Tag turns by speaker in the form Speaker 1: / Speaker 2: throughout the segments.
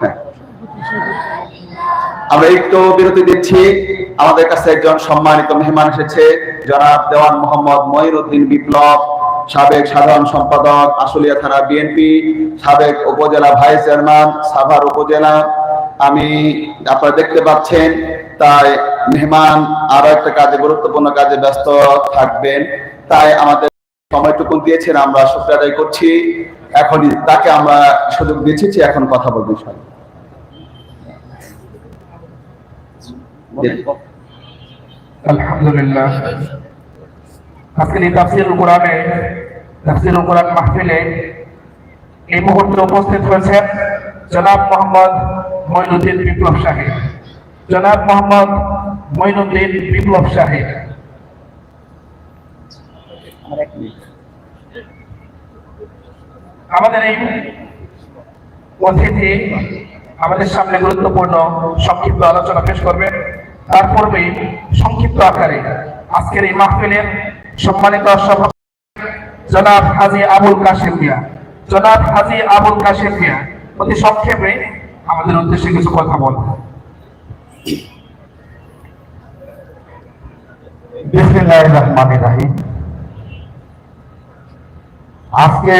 Speaker 1: হ্যাঁ। আমরা একটু বিরতি দিচ্ছি। আমাদের কাছে একজন সম্মানিত মেহমান এসেছে, জনাব দেওয়ান মোহাম্মদ বিপ্লব, সাবেক সাধারণ সম্পাদক আশুলিয়া থানা বিএনপি সাবেক উপজেলা ভাইস চেয়ারম্যান, সাভার উপজেলা। আমি, আপনারা দেখতে পাচ্ছেন, তাই মেহমান আরও একটা কাজে, গুরুত্বপূর্ণ কাজে ব্যস্ত থাকবেন। তাই আমাদের সময়টুকু দিয়েছেন, আমরা শুক্র আদায় করছি। এখনই তাকে আমরা সুযোগ দিয়েছি এখন কথা বলব।
Speaker 2: আলহামদুলিল্লাহ। এই মুহূর্তে উপস্থিত হয়েছেন জনাব মোহাম্মদ বিপ্লব সাহেব জনাব মোহাম্মদ বিপ্লব সাহেব আমাদের এই অতিথি আমাদের সামনে গুরুত্বপূর্ণ সংক্ষিপ্ত আলোচনা পেশ করবেন তার পূর্বে সংক্ষিপ্ত আকারে আজকের এই মাহফিলের সম্মানিত সভাপতি জনাব হাজি আবুল কাশেম মিয়া। জনাব হাজি আবুল কাশেম মিয়া অতি সংক্ষেপে আমাদের উদ্দেশ্যে কিছু কথা বলবেন।
Speaker 3: বিসমিল্লাহির রহমানির রহিম। আজকে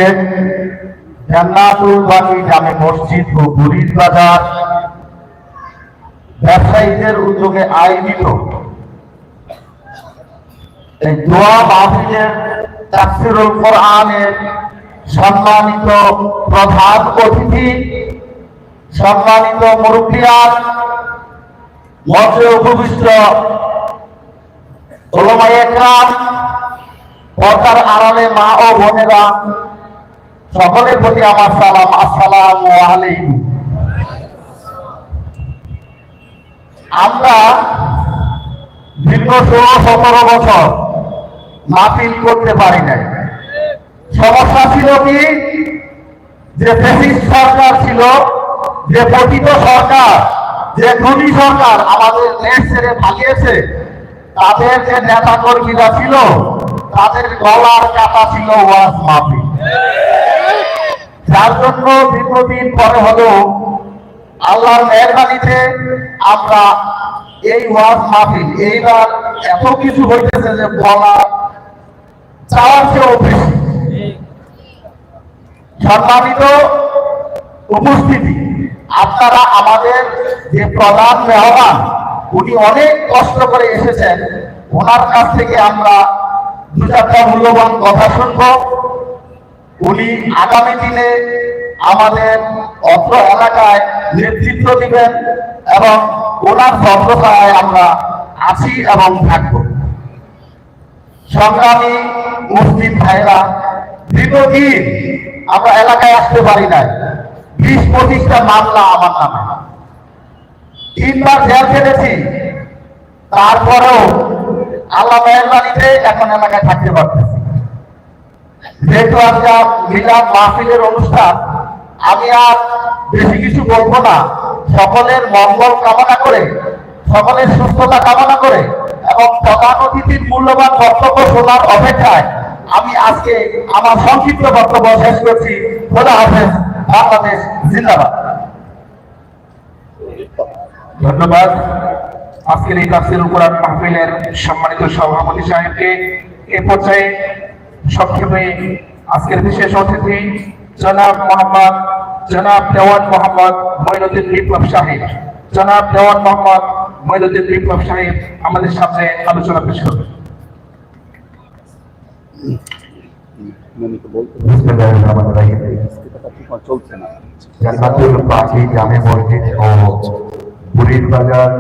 Speaker 3: জামে মসজিদ ও বুড়ির বাজার ব্যবসায়ীদের উদ্যোগে আয়োজিত। সম্মানিত প্রধান অতিথি, সম্মানিত মুরব্বিয়ান, মঞ্চে উপবিষ্ট পর্দার আড়ালে মা ও বোনেরা, সকলের প্রতি আমার সালাম, আসসালাম আমরা দীর্ঘ ষোলো সতেরো বছর মাহফিল করতে পারি নাই। সমস্যা ছিল কি? যে ফেসিস্ট সরকার ছিল, যে পতিত সরকার, যে খুনি সরকার আমাদের দেশ ছেড়ে পালিয়েছে, তাদের যে নেতা কর্মীরা ছিল তাদের গলার কাটা ছিল ওয়াজ মাহফিল। যার জন্য দীর্ঘদিন পরে হলো আল্লাহর মেহরবানিতে আমরা এই ওয়াজ মাহফিল, এইবার এত কিছু হইতেছে যে বলা চাওয়ার চেয়েও বেশি। সম্মানিত উপস্থিতি, আপনারা আমাদের যে প্রধান মেহমান, উনি অনেক কষ্ট করে এসেছেন, ওনার কাছ থেকে আমরা চারটা মূল্যবান কথা শুনব। উনি আগামী দিনে আমাদের অত্র এলাকায় নেতৃত্ব দিবেন এবং ওনার ভদ্রতায় আমরা আছি এবং থাকব। সংগ্রামী মুসলিম ভাইরা, দীর্ঘদিন আমরা এলাকায় আসতে পারি নাই। বিশ পঁচিশটা মামলা আমার নামে। তিনবার জেল খেটেছি। তারপরেও আল্লাহ মেহরবানিতে এখন এলাকায় থাকতে পারতেছি যেহেতু আজকে মিলাদ মাহফিলের অনুষ্ঠান, আমি আর বেশি কিছু বলব না। সকলের মঙ্গল কামনা করে, সকলের সুস্থতা কামনা করে এবং প্রধান অতিথির মূল্যবান বক্তব্য শোনার অপেক্ষায় আমি আজকে আমার সংক্ষিপ্ত বক্তব্য শেষ করছি। খোদা হাফেজ, বাংলাদেশ জিন্দাবাদ।
Speaker 2: ধন্যবাদ। আজকের এই তাফসিরুল কোরআন মাহফিলের সম্মানিত সভাপতি সাহেবকে এ পর্যায়ে সংক্ষেপে আজকের বিশেষ অতিথি জনাব মোহাম্মদ জনাব দেওয়ান মোহাম্মদ মঈনুদ্দিন বিপ্লব সাহেব। জনাব দেওয়ান মোহাম্মদ মঈনুদ্দিন বিপ্লব সাহেব আমাদের সামনে আলোচনা পেশ করবেন।
Speaker 3: জান্নাতুল বাকি ও বুড়ির বাজার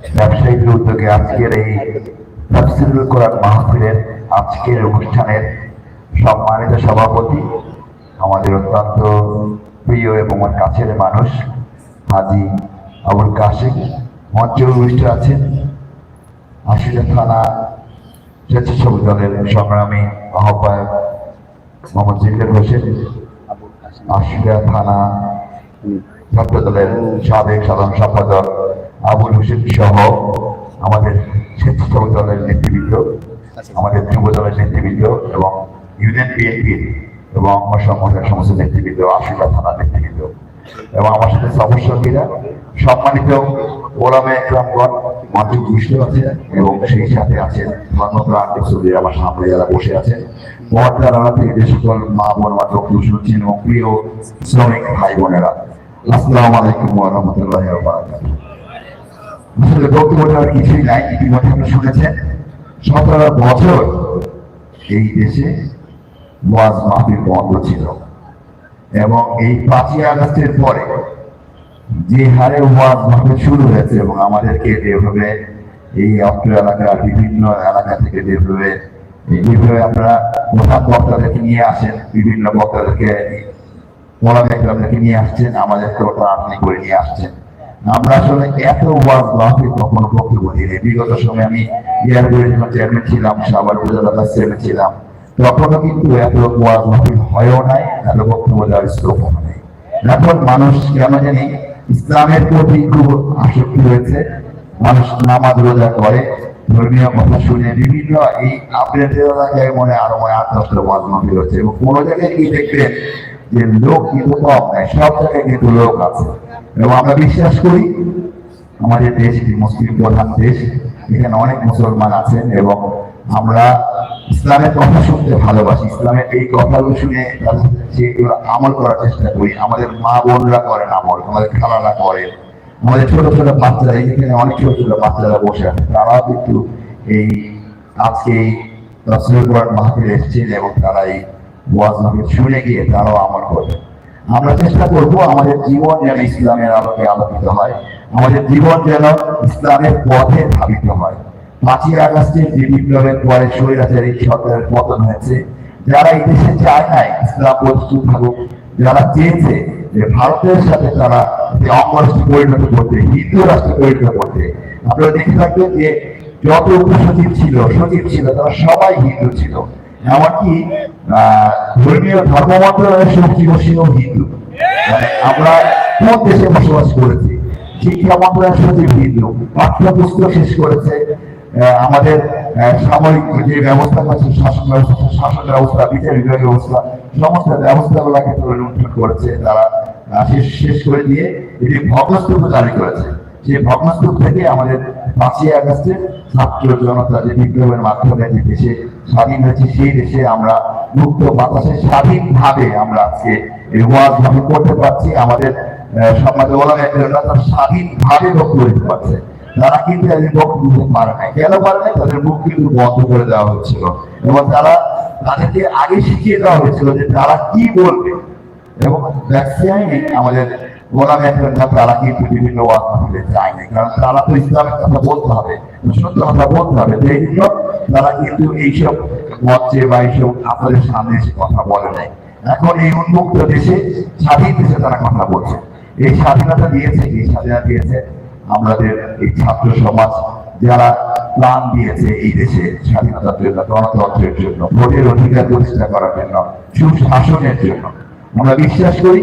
Speaker 3: ব্যবসায়ীদের উদ্যোগে আজকের এই তাফসিরুল কোরআন মাহফিলের আজকের অনুষ্ঠানের সম্মানিত সভাপতি, আমাদের অত্যন্ত প্রিয় এবং আমার কাছের মানুষ, হাজি আবুল কাশিক মঞ্চে উপবিষ্ট আছেন। আশিরা থানা স্বেচ্ছাসেবক দলের সংগ্রামী আহ্বায়ক মোহাম্মদ জিল্লুর হোসেন আশিরা থানা ছাত্র দলের সাবেক সাধারণ সম্পাদক আবুল হোসেন সহ আমাদের স্বেচ্ছাসেবক দলের নেতৃবৃন্দ আমাদের যুব দলের নেতৃবৃন্দ এবং ইউনিয়ন বিএনপির
Speaker 4: এবং আমার সংগঠনের সমস্ত নেতৃবৃন্দ আশীর্বাদ থানার নেতৃবৃন্দ এবং আমার সাথে সবসঙ্গীরা সম্মানিত ওলামে একরামগণ মাতৃ দুষ্ট আছে এবং সেই সাথে আছেন ধর্মপ্রাণ মুসলিম আমার সামনে যারা বসে আছেন। মহাত্মা রানা থেকে যে সকল মা বোন মা লোক শুনছেন এবং প্রিয় শ্রমিক ভাই বোনেরা আসসালামু আলাইকুম ওয়া রাহমাতুল্লাহি ওয়া বারাকাতুহু। আসলে বক্তব্যটা আর কিছুই নাই ইতিমধ্যে আপনি শুনেছেন সতেরো বছর এই দেশে ওয়াজ মাহফিল বন্ধ ছিল। এবং এই পাঁচই আগস্টের পরে যে হারে ওয়াজ মাহফিল শুরু হয়েছে এবং আমাদেরকে যেভাবে এই অত্র এলাকার বিভিন্ন এলাকা থেকে যেভাবে যেভাবে আপনারা প্রধান বক্তাদেরকে নিয়ে আসেন, বিভিন্ন বক্তাদেরকে নিয়ে আসছেন আমাদেরকে ওটা আপনি করে নিয়ে আসছেন। আমরা আসলে এত বক্তব্য দিই বিগত সময় আমি চেয়ারম্যান ছিলাম সাবার উপজেলা চেয়ারম্যান ছিলাম। তখনও কিন্তু এত হয়েও নাই, এত বক্তব্য দেওয়ার নেই। এখন মানুষ কেন জানি ইসলামের প্রতি খুব আসক্তি হয়েছে মানুষ নামাজ রোজা করে, ধর্মীয় কথা শুনে বিভিন্ন এই আপনাদের এলাকায় মনে আরও মনে আট দশটা ওয়াজ মাহফিল হচ্ছে এবং কোনো জায়গায় কি দেখবেন যে লোক কিন্তু কম সব জায়গায় কিন্তু লোক আছে। এবং আমরা বিশ্বাস করি, আমাদের দেশ মুসলিম প্রধান দেশ। এখানে অনেক মুসলমান আছেন এবং আমরা ইসলামের কথা শুনতে ভালোবাসি। ইসলামের এই কথাগুলো শুনে সেগুলো আমল করার চেষ্টা করি। আমাদের মা বোনরা করেন আমল, আমাদের খালারা করেন। আমাদের ছোট ছোট বাচ্চারা, এখানে অনেক ছোট ছোট বাচ্চারা বসে আছে। তারাও কিন্তু এই আজকে এই তসলিম এসেছেন এবং তারা এই ওয়াজ মাহফিল শুনে গিয়ে তারাও আমল করবে। আমরা চেষ্টা করব আমাদের জীবন যেন ইসলামের আলোকে আলোকিত হয়, আমাদের জীবন যেন ইসলামের পথে ধাবিত হয়। পাঁচই আগস্টে যে বিপ্লবের পরে স্বৈরাচারী সরকারের পতন হয়েছে, যারা এই দেশে চায় নাই, ইসলাম প্রস্তুত থাকুক। যারা চেয়েছে যে ভারতের সাথে তারা যে অঙ্গরাষ্ট্রে পরিণত করতে, হিন্দু রাষ্ট্রে পরিণত করতে, আপনারা দেখে থাকবেন যে যত উপসচিব ছিল, সচিব ছিল, তারা সবাই হিন্দু ছিল। এমনকি ধর্মীয় ধর্ম মন্ত্রণালয়ের সচিব হিন্দু। মানে আমরা কোন দেশে বসবাস করেছি? শিক্ষা মন্ত্রণালয়ের সচিব হিন্দু। পাঠ্যপুস্তক শেষ করেছে। আমাদের সামরিক যে ব্যবস্থা আছে, শাসন ব্যবস্থা শাসন ব্যবস্থা, বিচার বিভাগ ব্যবস্থা, সমস্ত ব্যবস্থাগুলোকে লুণ্ঠন করেছে তারা। শেষ করে দিয়ে এটি ভগ্নস্তূপ জারি করেছে। সেই ভগ্নস্তূপ থেকে আমাদের পাঁচই আগস্টে ছাত্র জনতা যে বিপ্লবের মাধ্যমে যে দেশে স্বাধীন হয়েছে সেই দেশে আমরা মুক্ত বাতাসে স্বাধীনভাবে আমরা আজকে এই ওয়াজ ভাবে করতে পারছি। আমাদের সমাজ ওলামা একরামরা তারা স্বাধীনভাবে বক্তব্য দিতে পারছে। তারা কিন্তু একদিন বক্তব্য দিতে পারে না কেন পারে না তাদের মুখ কিন্তু বন্ধ করে দেওয়া হচ্ছিল এবং তারা তাদেরকে আগে শিখিয়ে দেওয়া হয়েছিল যে তারা কি বলবে। এবং ভ্যাকসিনে আমাদের গোলাম একজন তারা কিন্তু বিভিন্ন ওয়াজ মাহফিলে যায় না কারণ তারা তো ইসলামের কথা বলতে হবে সত্য কথা বলতে হবে। এই জন্য তারা কিন্তু এইসব মঞ্চে বা এইসব আপনাদের সামনে কথা বলে নাই। এখন এই উন্মুক্ত দেশে স্বাধীন দেশে তারা কথা বলছে। এই স্বাধীনতা দিয়েছে এই স্বাধীনতা দিয়েছে আমাদের এই ছাত্র সমাজ যারা প্রাণ দিয়েছে এই দেশে স্বাধীনতার জন্য, গণতন্ত্রের জন্য, ভোটের অধিকার প্রতিষ্ঠা করার জন্য, সুশাসনের জন্য। আমরা বিশ্বাস করি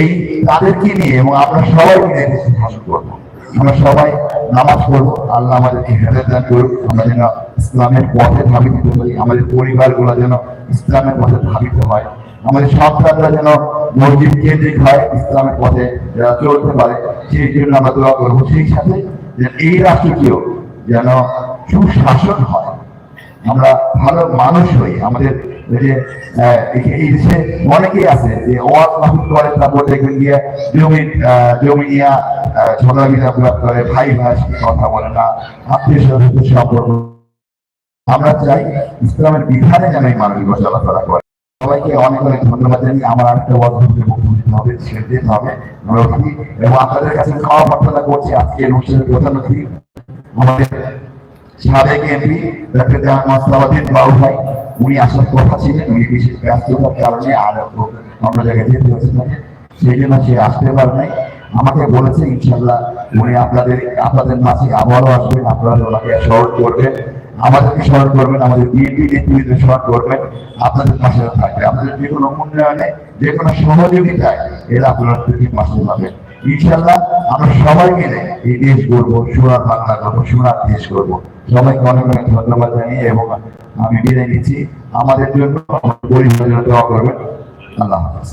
Speaker 4: এই তাদেরকে নিয়ে এবং আমরা সবাই মিলে দেশে শাসন করব। আমরা সবাই নামাজ পড়ব, আল্লাহ আমাদেরকে হেদায়ত দান করুক। আমরা যেন ইসলামের পথে ধাবিত পারি আমাদের পরিবারগুলো যেন ইসলামের পথে ধাবিত হয়। আমাদের সন্তানরা যেন মসজিদ কেন্দ্রিক হয়, ইসলামের পথে চলতে পারে, সেই জন্য আমরা দোয়া করব। সেই সাথে এই রাষ্ট্রটিও যেন সুশাসন হয়। আমরা ভালো মানুষ হই। আমাদের যে এই- দেশে অনেকেই আছে যে ওয়াজ মাহফিল করে, তারপর দেখবেন গিয়ে জমি জমি নিয়ে ঝগড়া বিরাট করে ভাই ভাই কথা বলে না। আত্মীয় স্বজনের সম্পর্ক আমরা চাই ইসলামের বিধানে যেন এই মানুষগুলো চলাফেরা করে। সবাইকে অনেক অনেক ধন্যবাদ জানি আমার ওয়াজ বক্তব্য হবে, ছেড়ে দিতে হবে উঠি এবং আপনাদের কাছে খাওয়া প্রার্থনা করছি আজকে অনুষ্ঠানের প্রধান অতিথি, আমাদের সাবেক এমপি ডক্টর জাহান মাসলাউদ্দিন বাবু ভাই। উনি আসার কথা ছিলেন উনি বিশেষ ব্যস্ততার কারণে আর অন্য জায়গায় যেতে হচ্ছে তাকে সেই জন্য সে আসতে পারে নাই। আমাকে বলেছে ইনশাল্লাহ উনি আপনাদের আপনাদের মাঝে আবারও আসবেন, আপনারা ওনাকে স্মরণ করবেন। আমাদেরকে স্মরণ করবেন আমাদের বিএনপি নেতৃত্ব স্মরণ করবেন আপনাদের পাশে থাকবে। আপনাদের যে কোনো উন্নয়নে যে কোনো সহযোগিতায় এরা আপনারা পাশে পাবেন। ইনশাল্লাহ আমরা সবাই মিলে এই দেশ করব সোনার বাংলা করব সোনার দেশ করব সবাইকে অনেক অনেক ধন্যবাদ জানিয়ে এবং আমি বিদায় নিচ্ছি। আমাদের জন্য পরিবারের দোয়া করবেন। আল্লাহ হাফেজ।